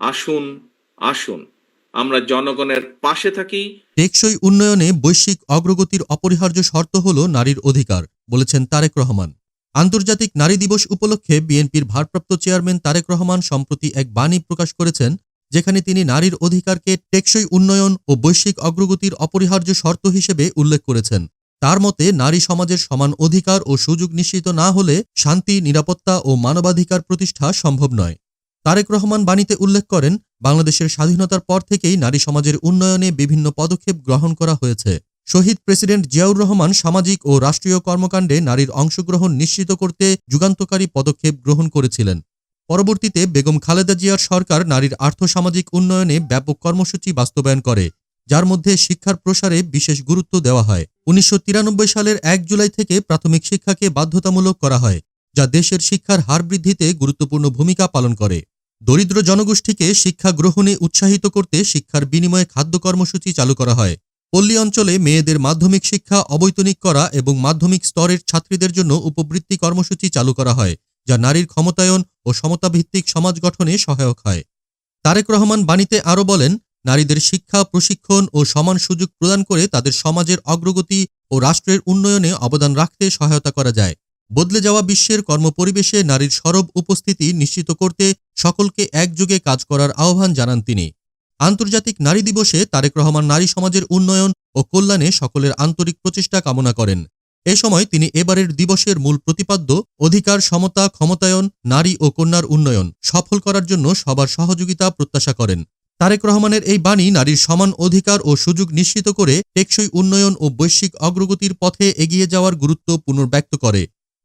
আসুন আসুন। আমরা জনগণের পাশে থাকি। টেকসই উন্নয়নে বৈশ্বিক অগ্রগতির অপরিহার্য শর্ত হল নারীর অধিকার, বলেছেন তারেক রহমান। আন্তর্জাতিক নারী দিবস উপলক্ষে বিএনপির ভারপ্রাপ্ত চেয়ারম্যান তারেক রহমান সম্প্রতি এক বাণী প্রকাশ করেছেন, যেখানে তিনি নারীর অধিকারকে টেকসই উন্নয়ন ও বৈশ্বিক অগ্রগতির অপরিহার্য শর্ত হিসেবে উল্লেখ করেছেন। তার মতে, নারী সমাজের সমান অধিকার ও সুযোগ নিশ্চিত না হলে শান্তি, নিরাপত্তা ও মানবাধিকার প্রতিষ্ঠা সম্ভব নয়। তারেক রহমান বাণীতে উল্লেখ করেন, বাংলাদেশের স্বাধীনতার পর থেকেই নারী সমাজের উন্নয়নে বিভিন্ন পদক্ষেপ গ্রহণ করা হয়েছে। শহীদ প্রেসিডেন্ট জিয়াউর রহমান সামাজিক ও রাষ্ট্রীয় কর্মকাণ্ডে নারীর অংশগ্রহণ নিশ্চিত করতে যুগান্তকারী পদক্ষেপ গ্রহণ করেছিলেন। পরবর্তীতে বেগম খালেদা জিয়ার সরকার নারীর আর্থসামাজিক উন্নয়নে ব্যাপক কর্মসূচি বাস্তবায়ন করে, যার মধ্যে শিক্ষার প্রসারে বিশেষ গুরুত্ব দেওয়া হয়। উনিশশো তিরানব্বই সালের এক জুলাই থেকে প্রাথমিক শিক্ষাকে বাধ্যতামূলক করা হয়, যা দেশের শিক্ষার হার বৃদ্ধিতে গুরুত্বপূর্ণ ভূমিকা পালন করে। দরিদ্র জনগোষ্ঠীকে শিক্ষা গ্রহণে উৎসাহিত করতে শিক্ষার বিনিময়ে খাদ্য কর্মসূচি চালু করা হয়। পল্লী অঞ্চলে মেয়েদের মাধ্যমিক শিক্ষা, অবৈতনিক করা এবং মাধ্যমিক স্তরের ছাত্রীদের জন্য উপবৃত্তি কর্মসূচি চালু করা হয়, যা নারীর ক্ষমতায়ন ও সমতাভিত্তিক সমাজ গঠনে সহায়ক হয়। তারেক রহমান বাণীতে আরও বলেন, নারীদের শিক্ষা, প্রশিক্ষণ ও সমান সুযোগ প্রদান করে তাদের সমাজের অগ্রগতি ও রাষ্ট্রের উন্নয়নে অবদান রাখতে সহায়তা করা যায়। বদলে যাওয়া বিশ্বের কর্মপরিবেশে নারীর সরব উপস্থিতি নিশ্চিত করতে সকলকে একযোগে কাজ করার আহ্বান জানান তিনি। আন্তর্জাতিক নারী দিবসে তারেক রহমান নারী সমাজের উন্নয়ন ও কল্যাণে সকলের আন্তরিক প্রচেষ্টা কামনা করেন। এ সময় তিনি এবারের দিবসের মূল প্রতিপাদ্য, অধিকার, সমতা, ক্ষমতায়ন, নারী ও কন্যার উন্নয়ন সফল করার জন্য সবার সহযোগিতা প্রত্যাশা করেন। তারেক রহমানের এই বাণী নারীর সমান অধিকার ও সুযোগ নিশ্চিত করে টেকসই উন্নয়ন ও বৈশ্বিক অগ্রগতির পথে এগিয়ে যাওয়ার গুরুত্ব পুনর্ব্যক্ত করে।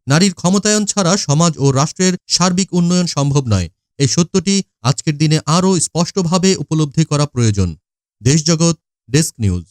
নারীর ক্ষমতায়ন ছাড়া সমাজ ও রাষ্ট্রের সার্বিক উন্নয়ন সম্ভব নয়। এই সত্যটি আজকের দিনে আরও স্পষ্টভাবে উপলব্ধি করা প্রয়োজন। Deshjagat desk news.